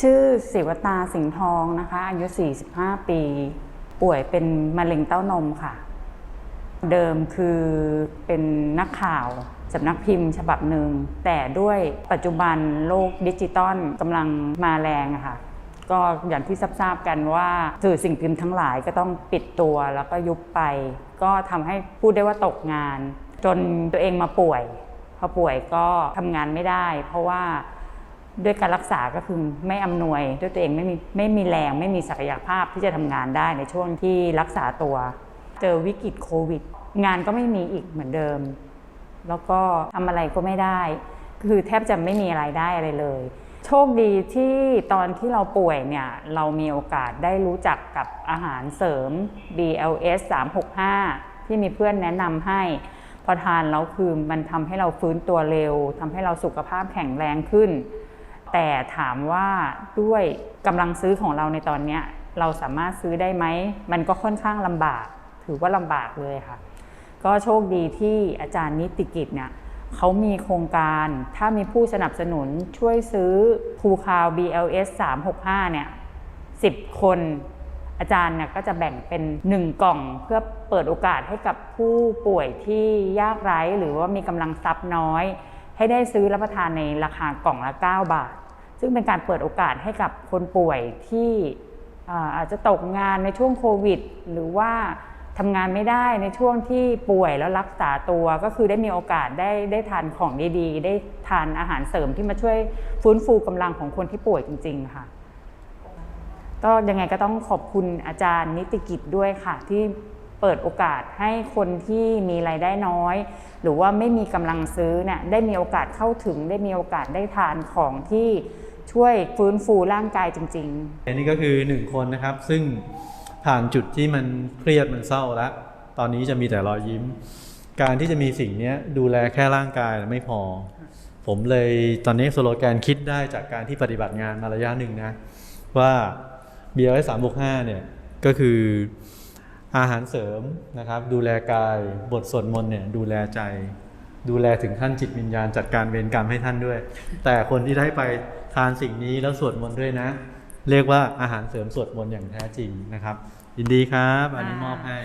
ชื่อศิวตาสิงห์ทองนะคะ อายุ 45 ปี ป่วยเป็นมะเร็งเต้านมค่ะ เดิมคือเป็นนักข่าวสำนักพิมพ์ฉบับหนึ่ง แต่ด้วยปัจจุบันโลกดิจิตอลกำลังมาแรงอะค่ะ ก็อย่างที่ทราบกันว่าสื่อสิ่งพิมพ์ทั้งหลายก็ต้องปิดตัวแล้วก็ยุบไป ก็ทำให้พูดได้ว่าตกงาน จนตัวเองมาป่วย พอป่วยก็ทำงานไม่ได้ เพราะว่า ด้วยการรักษาก็คือไม่อำนวย ด้วยตัวเองไม่มีไม่มีแรงไม่มีศักยภาพที่จะทำงานได้ในช่วงที่รักษาตัว เจอวิกฤตโควิด งานก็ไม่มีอีกเหมือนเดิม แล้วก็ทำอะไรก็ไม่ได้ คือแทบจะไม่มีรายได้อะไรเลย โชคดีที่ตอนที่เราป่วยเนี่ย เรามีโอกาสได้รู้จักกับอาหารเสริม BLS 365 ที่มีเพื่อนแนะนำให้พอทานแล้วคือมันทำให้เราฟื้นตัวเร็วทำให้เราสุขภาพแข็งแรงขึ้น แต่ถามว่าด้วยกำลังซื้อของเราในตอนเนี้ยเราสามารถซื้อได้ไหม มันก็ค่อนข้างลำบาก ถือว่าลำบากเลยค่ะ ก็โชคดีที่อาจารย์นิติกิจเนี่ยเขามีโครงการถ้ามีผู้สนับสนุนช่วยซื้อภูคาว BLS 365 เนี่ย 10 คนอาจารย์เนี่ยก็จะแบ่งเป็น 1 กล่องเพื่อเปิดโอกาสให้กับผู้ป่วยที่ยากไร้หรือว่ามีกำลังทรัพย์น้อย ให้ได้ซื้อรับประทานในราคากล่องละ 9 บาท ซึ่งเป็นการเปิดโอกาสให้กับคนป่วยที่อาอาจจะตกงานในช่วงโควิด หรือว่าทำงานไม่ได้ในช่วงที่ป่วยแล้วรักษาตัวก็คือได้มีโอกาสได้ได้ทานของดีๆ ได้ทานอาหารเสริมที่มาช่วยฟื้นฟูกำลังของคนที่ป่วยจริง ๆ ค่ะ ก็ยังไงก็ต้องขอบคุณอาจารย์นิติกิจด้วยค่ะที่ เปิดโอกาสให้คนที่มีรายได้น้อย หรือว่าไม่มีกำลังซื้อเนี่ยได้มีโอกาสเข้าถึง ได้มีโอกาสได้ทานของที่ช่วยฟื้นฟูร่างกายจริง ๆ อันนี้ก็คือหนึ่งคนนะครับ ซึ่งผ่านจุดที่มันเครียดมันเศร้าแล้ว ตอนนี้จะมีแต่รอยยิ้ม การที่จะมีสิ่งนี้ดูแลแค่ร่างกายไม่พอ ผมเลยตอนนี้สโลแกนคิดได้จากการที่ปฏิบัติงานมาระยะหนึ่งนะ ว่า BLS 365เนี่ยก็คือ อาหารเสริมนะครับ ดูแลกายบทสวดมนต์เนี่ยดูแลใจ ดูแลถึงขั้นจิตวิญญาณจัดการเวรกรรมให้ท่านด้วย แต่คนที่ได้ไปทานสิ่งนี้แล้วสวดมนต์ด้วยนะ เรียกว่าอาหารเสริมสวดมนต์อย่างแท้จริงนะครับยินดีครับ อันนี้มอบให้